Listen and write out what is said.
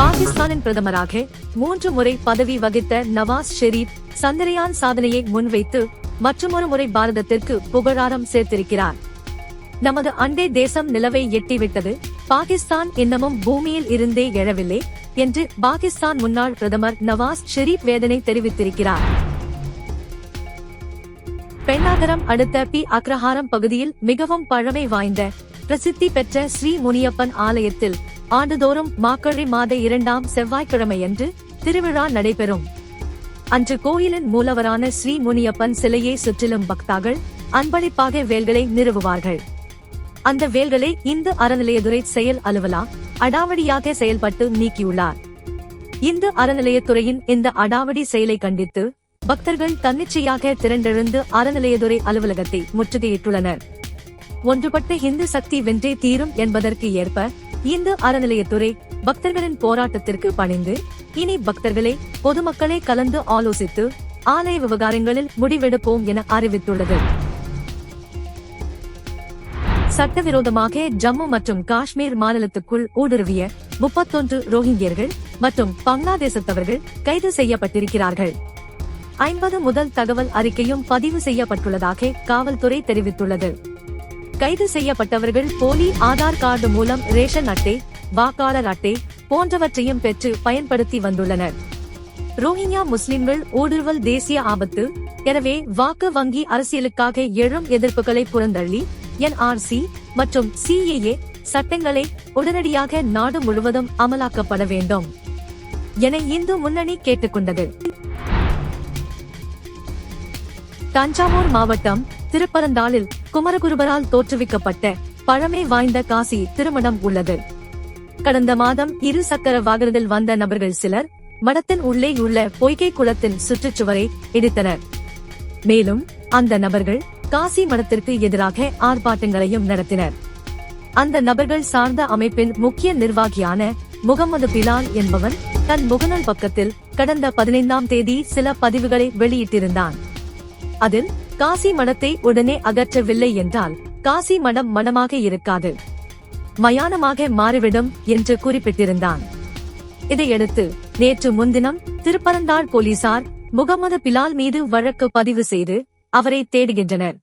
பாகிஸ்தானின் பிரதமராக மூன்று முறை பதவி வகித்த நவாஸ் ஷெரீப் சந்திரயான் சாதனையை முன்வைத்து மற்றுமொரு முறை பாரதத்திற்கு புகழாரம் சேர்த்திருக்கிறார். நமது அண்டை தேசம் நிலவை எட்டிவிட்டது. பாகிஸ்தான் இன்னமும் பூமியில் இருந்தே எழவில்லை என்று பாகிஸ்தான் முன்னாள் பிரதமர் நவாஸ் ஷெரீப் வேதனை தெரிவித்திருக்கிறார். பெண்ணாகரம் அடுத்த பி அக்ரஹாரம் பகுதியில் மிகவும் பழமை வாய்ந்த பிரசித்தி பெற்ற ஸ்ரீ முனியப்பன் ஆலயத்தில் ஆண்டுதோறும் மாக்கழி மாத இரண்டாம் செவ்வாய்க்கிழமையன்று திருவிழா நடைபெறும். அன்று கோயிலின் மூலவரான ஸ்ரீ முனியப்பன் சிலையை சுற்றிலும் பக்தர்கள் அன்பளிப்பாக வேல்களை நிறுவுவார்கள். அந்த வேல்களை இந்து அறநிலையத்துறை செயல் அலுவலா அடாவடியாக செயல்பட்டு நீக்கியுள்ளார். இந்து அறநிலையத்துறையின் இந்த அடாவடி செயலை கண்டித்து பக்தர்கள் தன்னிச்சையாக திரண்டெழுந்து அறநிலையத்துறை அலுவலகத்தை முற்றுகையிட்டுள்ளனர். ஒன்றுபட்ட இந்து சக்தி வென்றே தீரும் என்பதற்கு ஏற்ப இந்து அறநிலையத்துறை பக்தர்களின் போராட்டத்திற்கு பணிந்து இனி பக்தர்களே பொதுமக்களே கலந்து ஆலோசித்து ஆலய விவகாரங்களில் முடிவெடுப்போம் என அறிவித்துள்ளது. சட்டவிரோதமாக ஜம்மு மற்றும் காஷ்மீர் மாநிலத்துக்குள் ஊடுருவிய முப்பத்தொன்று ரோஹிங்கியர்கள் மற்றும் பங்களாதேசத்தவர்கள் கைது செய்யப்பட்டிருக்கிறார்கள். ஐம்பது முதல் தகவல் அறிக்கையும் பதிவு செய்யப்பட்டுள்ளதாக காவல்துறை தெரிவித்துள்ளது. கைது செய்யப்பட்டவர்கள் போலி ஆதார் கார்டு மூலம் ரேஷன் அட்டை வாக்காளர் அட்டை போன்றவற்றையும் பெற்று பயன்படுத்தி வந்துள்ளனர். ரோஹிங்யா முஸ்லிம்கள் ஊடுருவல் தேசிய ஆபத்து. எனவே வாக்கு வங்கி அரசியலுக்காக எழும் எதிர்ப்புகளை புறந்தள்ளி என்ஆர்சி மற்றும் சிஏஏ சட்டங்களை உடனடியாக நாடு முழுவதும் அமலாக்கப்பட வேண்டும் என இந்து முன்னணி கேட்டுக்கொண்டது. தஞ்சாவூர் மாவட்டம் திருப்பரந்தாளில் குமரகுருபரால் தோற்றுவிக்கப்பட்ட பழமை வாய்ந்த காசி திருமணம் உள்ளது. கடந்த மாதம் இரு சக்கர வாகனத்தில் வந்த நபர்கள் சிலர் மடத்தின் உள்ளே உள்ள பொய்கை குளத்தின் சுற்றுச்சுவரை இடித்தனர். மேலும் அந்த நபர்கள் காசி மடத்திற்கு எதிராக ஆர்ப்பாட்டங்களையும் நடத்தினர். அந்த நபர்கள் சார்ந்த அமைப்பின் முக்கிய நிர்வாகியான முகமது பிலால் என்பவன் தன் முகநூல் பக்கத்தில் கடந்த பதினைந்தாம் தேதி சில பதிவுகளை வெளியிட்டிருந்தான். அதில் காசி மனத்தை உடனே அகற்றவில்லை என்றால் காசி மனம் மனமாக இருக்காது. மயானமாக மாறிவிடும் என்று குறிப்பிட்டிருந்தான். இதையடுத்து நேற்று முன்தினம் திருப்பரந்தாள் போலீசார் முகமது பிலால் மீது வழக்கு பதிவு செய்து அவரை தேடுகின்றனர்.